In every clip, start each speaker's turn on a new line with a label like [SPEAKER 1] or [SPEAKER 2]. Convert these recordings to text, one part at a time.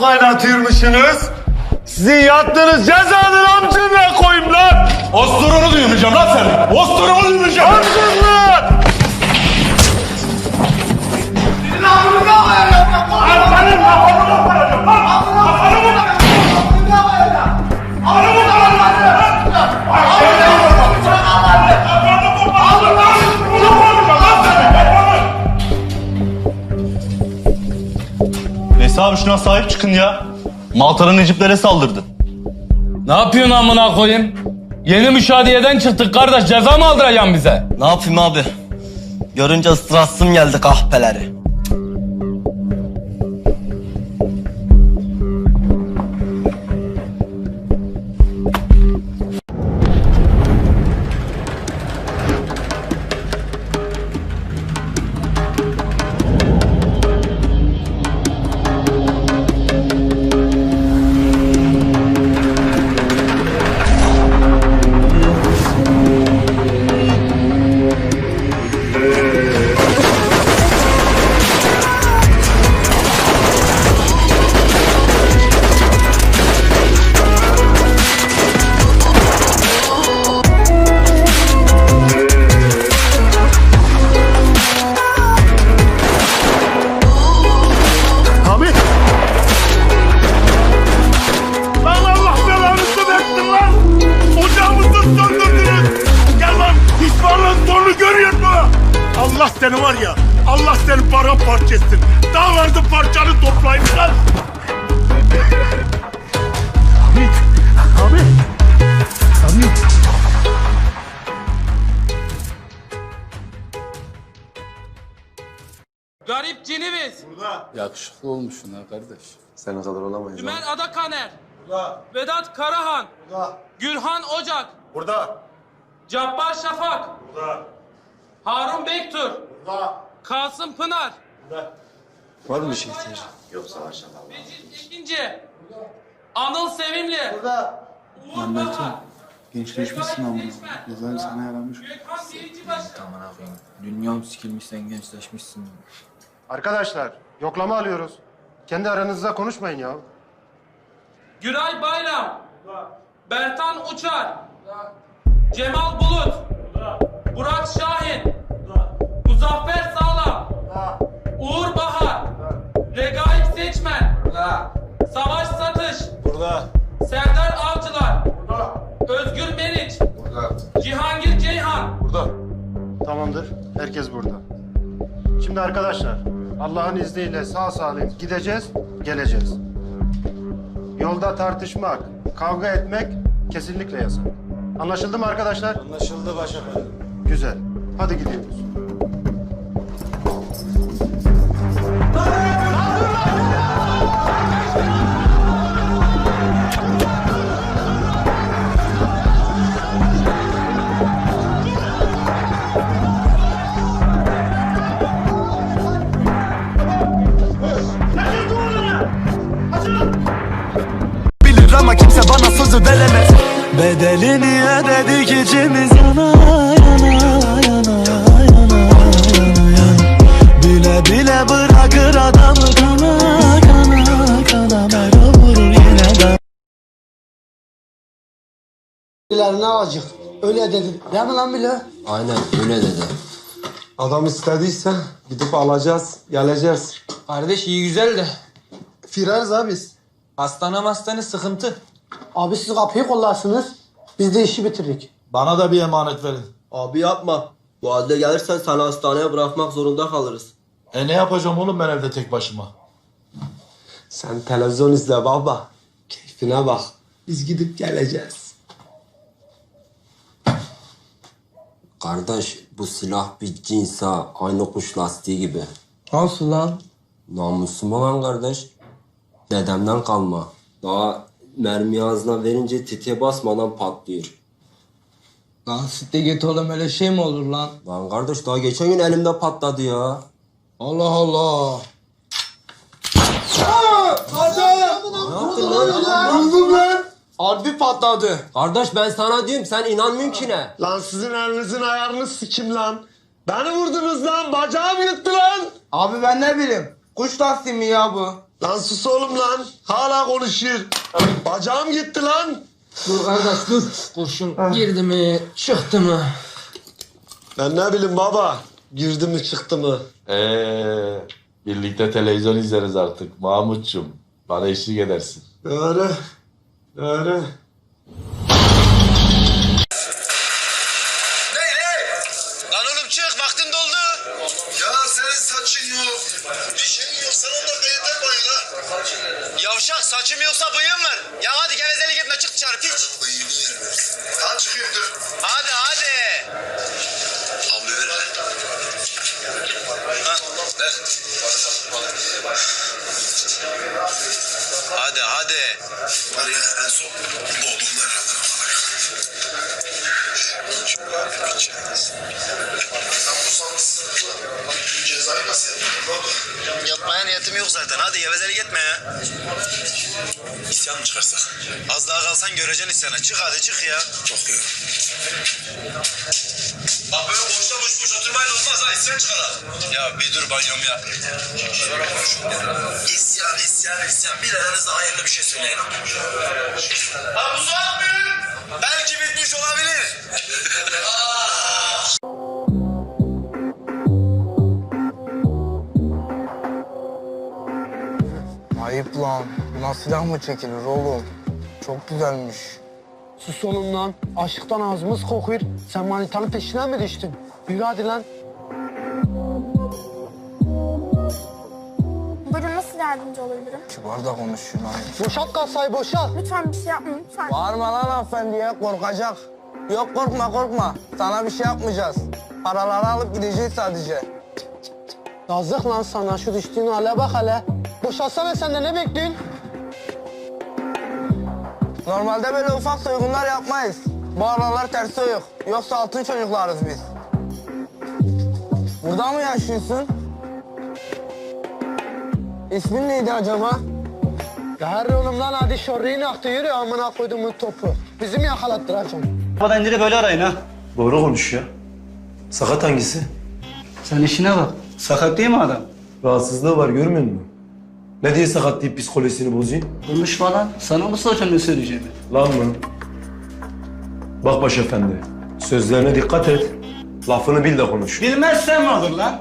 [SPEAKER 1] kaynatıyormuşsunuz. Sizin yattığınız cezanın amcına koyayım lan.
[SPEAKER 2] Osturunu duymayacağım lan seni. Osturunu duymayacağım.
[SPEAKER 1] Amcınlar.
[SPEAKER 2] Neyse abi şuna sahip çıkın ya. Maltalı Neciplere saldırdı.
[SPEAKER 3] Ne yapıyorsun amına koyayım? Yeni müşahediyeden çıktık kardeş ceza mı aldıracaksın bize?
[SPEAKER 4] Ne yapayım abi? Görünce ıstırasım geldi kahpeleri.
[SPEAKER 1] Seni var ya. Allah seni paramparça etsin. Dağlarda parçanı toplayın lan. Hamit. Hamit. Hamit.
[SPEAKER 3] Garip cinimiz.
[SPEAKER 5] Yakışıklı olmuşsun ha kardeş.
[SPEAKER 6] Senin kadar olamayız.
[SPEAKER 3] Ömer Adakaner. Vedat Karahan. Gürhan Ocak.
[SPEAKER 1] Burada.
[SPEAKER 3] Cabbar Şafak.
[SPEAKER 1] Burada.
[SPEAKER 3] Harun Bektur.
[SPEAKER 1] Burada.
[SPEAKER 3] Kasım Pınar.
[SPEAKER 6] Var mı bir şey ihtiyacın?
[SPEAKER 3] Mecit Ekinci. Anıl Sevimli. Burada. Uğur Bahar.
[SPEAKER 5] Gençleşmişsin ama. Yazarım sana yaramış.
[SPEAKER 3] Gökhan Birinci Başkan.
[SPEAKER 7] Aman koyayım. Dünyam sikilmiş sen gençleşmişsin.
[SPEAKER 8] Arkadaşlar yoklama alıyoruz. Kendi aranızda konuşmayın ya.
[SPEAKER 3] Güray Bayram. Bertan Uçar. Cemal Bulut. Burak Şahin. Muzaffer Sağlam. Uğur Bahar. Regaip Seçmen. Savaş Satış.
[SPEAKER 1] Burada.
[SPEAKER 3] Serdar Avcılar.
[SPEAKER 1] Burada.
[SPEAKER 3] Özgür Meriç.
[SPEAKER 1] Burada.
[SPEAKER 3] Cihangir Ceyhan.
[SPEAKER 1] Burada.
[SPEAKER 8] Tamamdır. Herkes burada. Şimdi arkadaşlar Allah'ın izniyle sağ salim gideceğiz, geleceğiz. Yolda tartışmak, kavga etmek kesinlikle yasak. Anlaşıldı mı arkadaşlar?
[SPEAKER 1] Anlaşıldı başefendi.
[SPEAKER 8] Güzel. Hadi gidiyoruz.
[SPEAKER 4] Bilir ama kimse bana sözü veremez Bedelini ödedik içimiz
[SPEAKER 9] ne acık. Öyle dedin. Değil mi lan bile?
[SPEAKER 7] Aynen öyle dedi.
[SPEAKER 6] Adam istediyse gidip alacağız, geleceğiz.
[SPEAKER 7] Kardeş iyi güzel de.
[SPEAKER 9] Firarız abi biz.
[SPEAKER 7] Hastane hastane sıkıntı.
[SPEAKER 9] Abi siz kapıyı kollarsınız. Biz de işi bitirdik.
[SPEAKER 1] Bana da bir emanet verin.
[SPEAKER 4] Abi yapma Bu halde gelirsen seni hastaneye bırakmak zorunda kalırız
[SPEAKER 1] E ne yapacağım oğlum ben evde tek başıma?
[SPEAKER 6] Sen televizyon izle baba. Keyfine bak. Biz gidip geleceğiz.
[SPEAKER 7] Kardeş bu silah bir cinsa aynı kuş lastiği gibi.
[SPEAKER 9] Nasıl lan?
[SPEAKER 7] Namusum olan kardeş. Dedemden kalma. Daha mermi ağzına verince tetiğe basmadan patlıyor.
[SPEAKER 9] Lan sitte git oğlum öyle şey mi olur lan?
[SPEAKER 7] Lan kardeş daha geçen gün elimde patladı ya.
[SPEAKER 9] Allah Allah.
[SPEAKER 7] Harbi patladı. Kardeş ben sana diyorum sen inanmıyorsun ki ne?
[SPEAKER 6] Lan sizin elinizin ayarınız sikim lan. Beni vurdunuz lan. Bacağım gitti lan.
[SPEAKER 9] Abi ben ne bileyim. Kuş lastiği mi ya bu?
[SPEAKER 6] Lan sus oğlum lan. Hala konuşuyor. Bacağım gitti lan.
[SPEAKER 10] Dur kardeş dur. Kurşun girdi mi çıktı mı?
[SPEAKER 6] Ben ne bileyim baba. Girdi mi çıktı mı?
[SPEAKER 11] Ee, birlikte televizyon izleriz artık Mahmutçum. Bana eşlik edersin.
[SPEAKER 6] Doğru. Doğru.
[SPEAKER 1] Lan oğlum çık vaktin doldu. Ya senin saçın yok. Bir şeyin yok sen ondan yeter bana la. Yavşak saçım yoksa bıyığım var. Ya hadi gevezelik etme çık dışarı piç. Bıyığını yerim. Tamam çıkıyorum dur. Hadi hadi. Havlu ver. Ha, ver. Hadi hadi. Var ya son Cezayı nasıl yapayım Yapmaya niyetim yok zaten. Hadi gevezelik etme ya. İsyan mı çıkarsak? Az daha kalsan göreceksin isyana. Çık hadi çık ya. Çok iyi. Bak böyle boşta boş boş oturmayla olmaz ha. İsyan çıkar. Ya bir dur banyom ya. Sonra konuşalım. İsyan, isyan, isyan. Bir aranızda hayırlı bir şey söyleyin. Ha bu saat mi? Belki bitmiş olabilir.
[SPEAKER 12] Ayıp lan. Buna silah mı çekilir oğlum? Çok güzelmiş. Sus oğlum lan. Aşıktan ağzımız kokuyor. Sen manitanın peşine mi düştün? Yürü hadi lan.
[SPEAKER 13] Buyurun nasıl yardımcı olabilirim?
[SPEAKER 12] Kibar da konuşuyor lan. Boşalt kasayı boşalt.
[SPEAKER 13] Lütfen bir şey yapmayın lütfen.
[SPEAKER 12] Bağırma lan hanımefendiye korkacak. Yok korkma korkma. Sana bir şey yapmayacağız. Paraları alıp gideceğiz sadece. Yazık lan sana şu düştüğün hale bak hele. Boşalsana sen de ne bekliyorsun? Normalde böyle ufak soygunlar yapmayız. Bu aralar ters yok. Yoksa altın çocuklarız biz. Burada mı yaşıyorsun? İsmin neydi acaba? Gel oğlum lan hadi şorriyin aktı yürü amına koyduğumun topu. Bizi mi yakalattıracaksın?
[SPEAKER 2] Babadan direkt böyle arayın ha.
[SPEAKER 6] Doğru konuş ya. Sakat hangisi?
[SPEAKER 2] Sen işine bak. Sakat değil mi adam?
[SPEAKER 6] Rahatsızlığı var görmüyor musun? Ne diye sakat deyip psikolojisini bozayım?
[SPEAKER 2] Konuşma lan. Sana mı soracağım ne söyleyeceğimi?
[SPEAKER 6] Lan mı? Bak başefendi. Sözlerine dikkat et. Lafını bil de konuş.
[SPEAKER 2] Bilmezsen ne olur lan?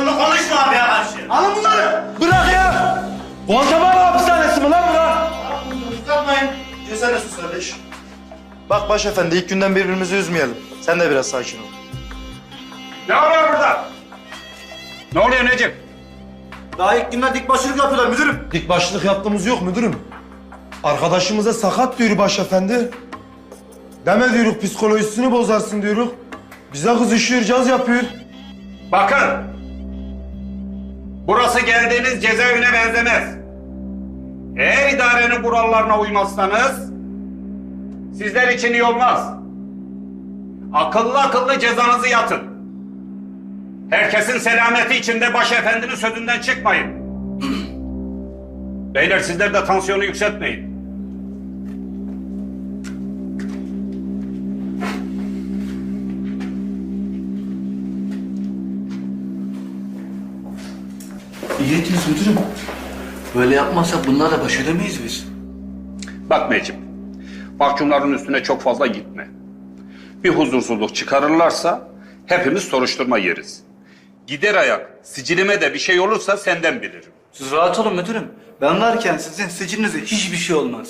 [SPEAKER 1] Bunu konuşma abi ya karşı.
[SPEAKER 2] Alın bunları. Bırak ya. Guantanamo hapishanesi mi lan bura?
[SPEAKER 1] Uzatmayın. Sen de sus kardeş. Bak başefendi ilk günden birbirimizi üzmeyelim. Sen de biraz sakin ol.
[SPEAKER 14] Ne oluyor burada? Ne oluyor Necip?
[SPEAKER 1] Daha ilk günden dik başlık yapıyorlar müdürüm.
[SPEAKER 6] Dik başlık yaptığımız yok müdürüm. Arkadaşımıza sakat diyor başefendi. Deme diyoruz psikolojisini bozarsın diyoruz. Bize kızışıyor, caz yapıyor.
[SPEAKER 14] Bakın. Burası geldiğiniz cezaevine benzemez. Eğer idarenin kurallarına uymazsanız sizler için iyi olmaz. Akıllı akıllı cezanızı yatın. Herkesin selameti içinde başefendinin sözünden çıkmayın. Beyler sizler de tansiyonu yükseltmeyin.
[SPEAKER 2] İyi ettiniz müdürüm. Böyle yapmazsak bunlarla baş edemeyiz biz.
[SPEAKER 14] Bak Necip, mahkumların üstüne çok fazla gitme. Bir huzursuzluk çıkarırlarsa hepimiz soruşturma yeriz. Gider ayak, sicilime de bir şey olursa senden bilirim.
[SPEAKER 2] Siz rahat olun müdürüm. Ben varken sizin sicilinize hiçbir şey olmaz.